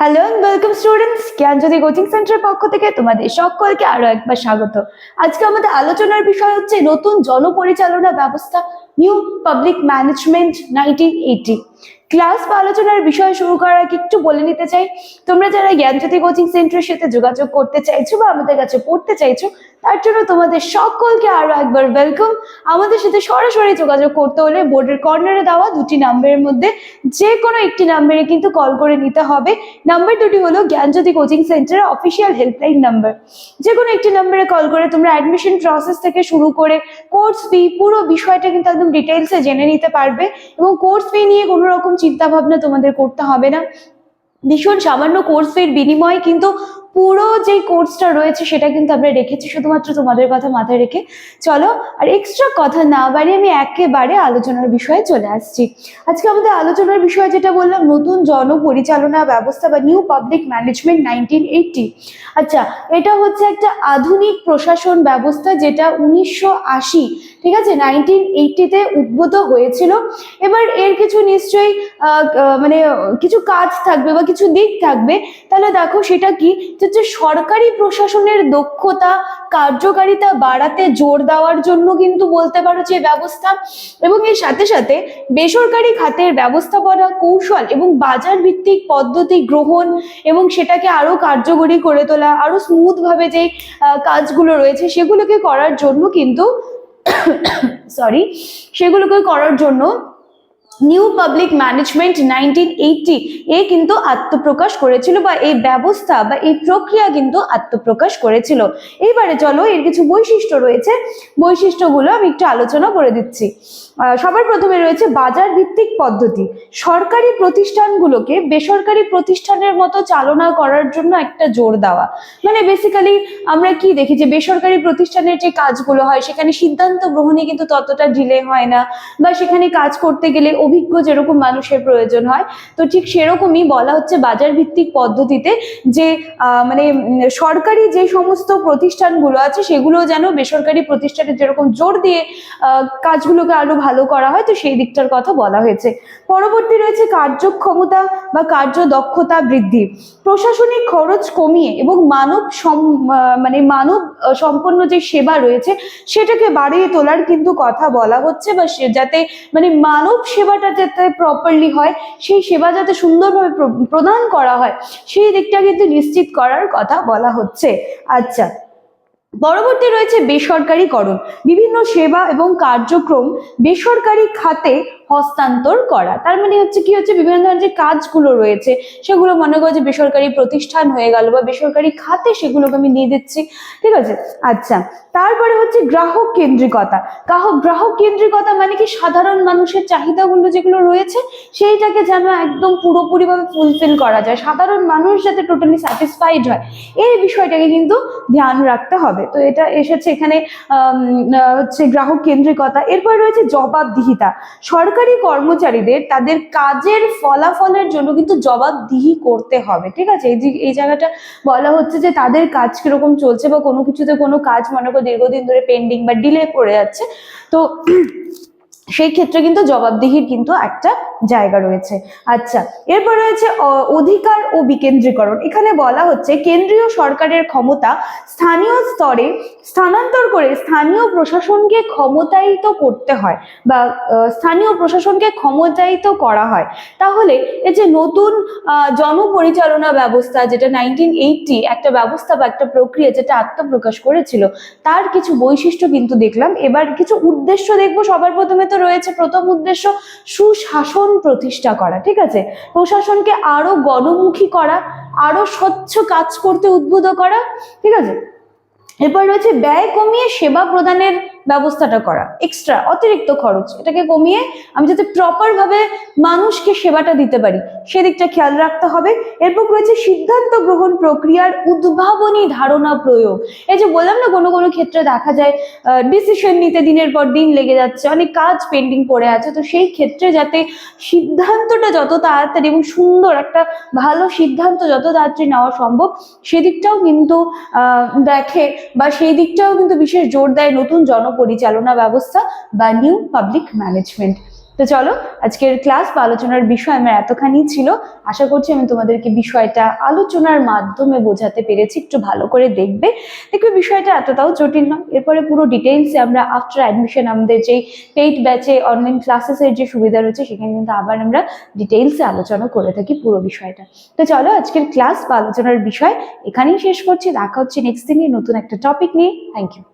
Hello welcome students Gyanjyoti coaching সেন্টারের পক্ষ থেকে তোমাদের সকলকে আরও একবার স্বাগত। আজকে আমাদের আলোচনার বিষয় হচ্ছে নতুন জনপরিচালনা ব্যবস্থা new public management nineteen eighty class বা আলোচনার বিষয় শুরু করার আগে একটু বলে নিতে চাই, তোমরা যারা জ্ঞানজ্যোতি কোচিং সেন্টারের সাথে যোগাযোগ করতে চাইছো বা আমাদের কাছে পড়তে চাইছো, তার জন্য তোমাদের সকলকে আরও একবার ওয়েলকাম আমাদের সাথে সরাসরি যোগাযোগ করতে হলে বোর্ডের কর্নারে দেওয়া দুটি নাম্বারের মধ্যে যে কোনো একটি নাম্বারে কিন্তু কল করে নিতে হবে। নাম্বার দুটি হলো জ্ঞানজ্যোতি কোচিং সেন্টারের অফিসিয়াল হেল্পলাইন নাম্বার যে কোনো একটি নাম্বারে কল করে তোমরা অ্যাডমিশন প্রসেস থেকে শুরু করে কোর্স ফি পুরো বিষয়টা কিন্তু একদম ডিটেলসে জেনে নিতে পারবে এবং কোর্স ফি নিয়ে কোনো রকম চিন্তা ভাবনা তোমাদের করতে হবে না। ভীষণ সামান্য কোর্স ফির বিনিময়ে কিন্তু পুরো যে কোর্সটা রয়েছে সেটা কিন্তু আমরা রেখেছি, শুধুমাত্র তোমাদের কথা মাথায় রেখে। চলো, আর এক্সট্রা কথা না বাড়িয়ে আমি একেবারে আলোচনার বিষয়ে চলে আসছি। আজকে আমাদের আলোচনার বিষয় যেটা বললাম, নতুন জনপরিচালনা ব্যবস্থা বা new public management nineteen eighty আচ্ছা এটা হচ্ছে একটা আধুনিক প্রশাসন ব্যবস্থা যেটা উনিশশো আশি, ঠিক আছে নাইনটিন এইটটিতে উদ্ভূত হয়েছিল। এবার এর কিছু নিশ্চয়ই মানে কিছু কাজ থাকবে বা কিছু দিক থাকবে। তাহলে দেখো সেটা কি যে সরকারি প্রশাসনের দক্ষতা, কার্যকারিতা বাড়াতে জোর দেওয়ার জন্য কিন্তু বলতে পারো যে ব্যবস্থা এবং এর সাথে সাথে বেসরকারি খাতের ব্যবস্থাপনা কৌশল এবং বাজার ভিত্তিক পদ্ধতি গ্রহণ এবং সেটাকে আরও কার্যকরী করে তোলা, আরও স্মুথ ভাবে যে কাজগুলো রয়েছে সেগুলোকে করার জন্য কিন্তু সরি সেগুলোকে করার জন্য new public management nineteen eighty এ কিন্তু আত্মপ্রকাশ করেছিল বা এই ব্যবস্থা বা এই প্রক্রিয়া কিন্তু আত্মপ্রকাশ করেছিল। এইবারে চলো এর কিছু বৈশিষ্ট্য রয়েছে। বৈশিষ্ট্যগুলো আমি একটু আলোচনা করে দিচ্ছি। সবার প্রথমে রয়েছে বাজার ভিত্তিক পদ্ধতি। সরকারি প্রতিষ্ঠানগুলোকে বেসরকারি প্রতিষ্ঠানের মতো চালনা করার জন্য একটা জোর দেওয়া। মানে বেসিক্যালি আমরা কি দেখি যে বেসরকারি প্রতিষ্ঠানের যে কাজগুলো হয়, সেখানে সিদ্ধান্ত গ্রহণে কিন্তু ততটা ডিলে হয় না বা সেখানে কাজ করতে গেলে অভিজ্ঞ যেরকম মানুষের প্রয়োজন হয়, তো ঠিক সেরকমই বলা হচ্ছে বাজার ভিত্তিক পদ্ধতিতে যে মানে সরকারি যে সমস্ত প্রতিষ্ঠানগুলো আছে সেগুলো যেন বেসরকারি প্রতিষ্ঠানে যেরকম জোর দিয়ে কাজগুলোকে আরও ভালো করা হয়, তো সেই দিকটার কথা বলা হয়েছে। পরবর্তী রয়েছে কার্যক্ষমতা বা কার্যদক্ষতা বৃদ্ধি। প্রশাসনিক খরচ কমিয়ে এবং মানব মানে মানব সম্পন্ন যে সেবা রয়েছে, সেটাকে বাড়িয়ে তোলার কিন্তু কথা বলা হচ্ছে বা যাতে মানে মানব সেবাটা যাতে প্রপারলি হয়, সেই সেবা যাতে সুন্দরভাবে প্র- প্রদান করা হয়, সেই দিকটা কিন্তু নিশ্চিত করার কথা বলা হচ্ছে। আচ্ছা পরবর্তী রয়েছে বেসরকারীকরণ। বিভিন্ন সেবা এবং কার্যক্রম বেসরকারি খাতে হস্তান্তর করা। তার মানে হচ্ছে কি হচ্ছে বিভিন্ন ধরনের যে কাজগুলো রয়েছে, সেগুলো মনে করো যে বেসরকারি প্রতিষ্ঠান হয়ে গেল বা বেসরকারি খাতে সেগুলোকে আমি দিয়ে দিচ্ছি, ঠিক আছে? আচ্ছা তারপরে হচ্ছে গ্রাহক কেন্দ্রিকতা। গ্রাহক গ্রাহক কেন্দ্রিকতা মানে কি সাধারণ মানুষের চাহিদাগুলো যেগুলো রয়েছে, সেইটাকে যেন একদম পুরোপুরিভাবে ফুলফিল করা যায়, সাধারণ মানুষ যাতে টোটালি স্যাটিসফাইড হয়, এই বিষয়টাকে কিন্তু ধ্যান রাখতে হবে। তো এটা এসেছে এখানে হচ্ছে গ্রাহক কেন্দ্রিকতা। এরপর রয়েছে জবাবদিহিতা। সরকারি কর্মচারীদের তাদের কাজের ফলাফলের জন্য কিন্তু জবাবদিহি করতে হবে, ঠিক আছে? এই এই জায়গাটা বলা হচ্ছে যে তাদের কাজ কীরকম চলছে বা কোনো কিছুতে কোনো কাজ মনে করো দীর্ঘদিন ধরে পেন্ডিং বা ডিলে পড়ে যাচ্ছে, তো সেই ক্ষেত্রে কিন্তু জবাবদিহির কিন্তু একটা জায়গা রয়েছে। আচ্ছা এরপর রয়েছে অধিকার ও বিকেন্দ্রীকরণ। এখানে বলা হচ্ছে, কেন্দ্রীয় সরকারের ক্ষমতা স্থানীয় স্তরে স্থানান্তর করে স্থানীয় প্রশাসনকে ক্ষমতায়িত করতে হয় বা স্থানীয় প্রশাসনকে ক্ষমতায়িত করা হয়। তাহলে এই যে নতুন জনপরিচালনা ব্যবস্থা, যেটা নাইনটিন এইটটি একটা ব্যবস্থা বা একটা প্রক্রিয়া যেটা আত্মপ্রকাশ করেছিল, তার কিছু বৈশিষ্ট্য কিন্তু দেখলাম। এবার কিছু উদ্দেশ্য দেখব সবার প্রথমে তো রয়েছে প্রথম উদ্দেশ্য সুশাসন প্রতিষ্ঠা করা, ঠিক আছে? প্রশাসনকে আরও গণমুখী করা, আরও স্বচ্ছ কাজ করতে উদ্বুদ্ধ করা, ঠিক আছে? এরপর রয়েছে ব্যয় কমিয়ে সেবা প্রদানের ব্যবস্থাটা করা এক্সট্রা অতিরিক্ত খরচ, এটাকে কমিয়ে আমি যাতে প্রপার ভাবে মানুষকে সেবাটা দিতে পারি, সেদিকটা খেয়াল রাখতে হবে। এরপর রয়েছে সিদ্ধান্ত গ্রহণ প্রক্রিয়ার উদ্ভাবনী ধারণা প্রয়োগ। এই যে বললাম না, কোনো কোনো ক্ষেত্রে দেখা যায় ডিসিশন নিতে দিনের পর দিন লেগে যাচ্ছে, অনেক কাজ পেন্ডিং পড়ে আছে, তো সেই ক্ষেত্রে যাতে সিদ্ধান্তটা যত তাড়াতাড়ি এবং সুন্দর একটা ভালো সিদ্ধান্ত যত তাড়াতাড়ি নেওয়া সম্ভব, সেদিকটাও কিন্তু দেখে বা সেই দিকটাও কিন্তু বিশেষ জোর দেয় নতুন জনপরিচালনা ব্যবস্থা বা নিউ পাবলিক ম্যানেজমেন্ট তো চলো, আজকের ক্লাস বা আলোচনার বিষয় আমার এতখানি ছিল। আশা করছি আমি তোমাদেরকে বিষয়টা আলোচনার মাধ্যমে বোঝাতে পেরেছি, একটু ভালো করে দেখবে। দেখবে বিষয়টা এতটাও জটিল নয়। এরপরে পুরো ডিটেলসে আমরা আফটার অ্যাডমিশন আমাদের যেই পেইড ব্যাচে অনলাইন ক্লাসেসের যে সুবিধা রয়েছে, সেখানে কিন্তু আবার আমরা ডিটেলসে আলোচনা করে থাকি পুরো বিষয়টা। তো চলো, আজকের ক্লাস বা আলোচনার বিষয় এখানেই শেষ করছি। দেখা হচ্ছে নেক্সট দিনে নতুন একটা টপিক নিয়ে। Thank you